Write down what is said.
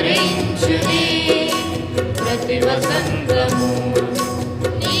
ధరించుని ప్రతి వసంతము. నీ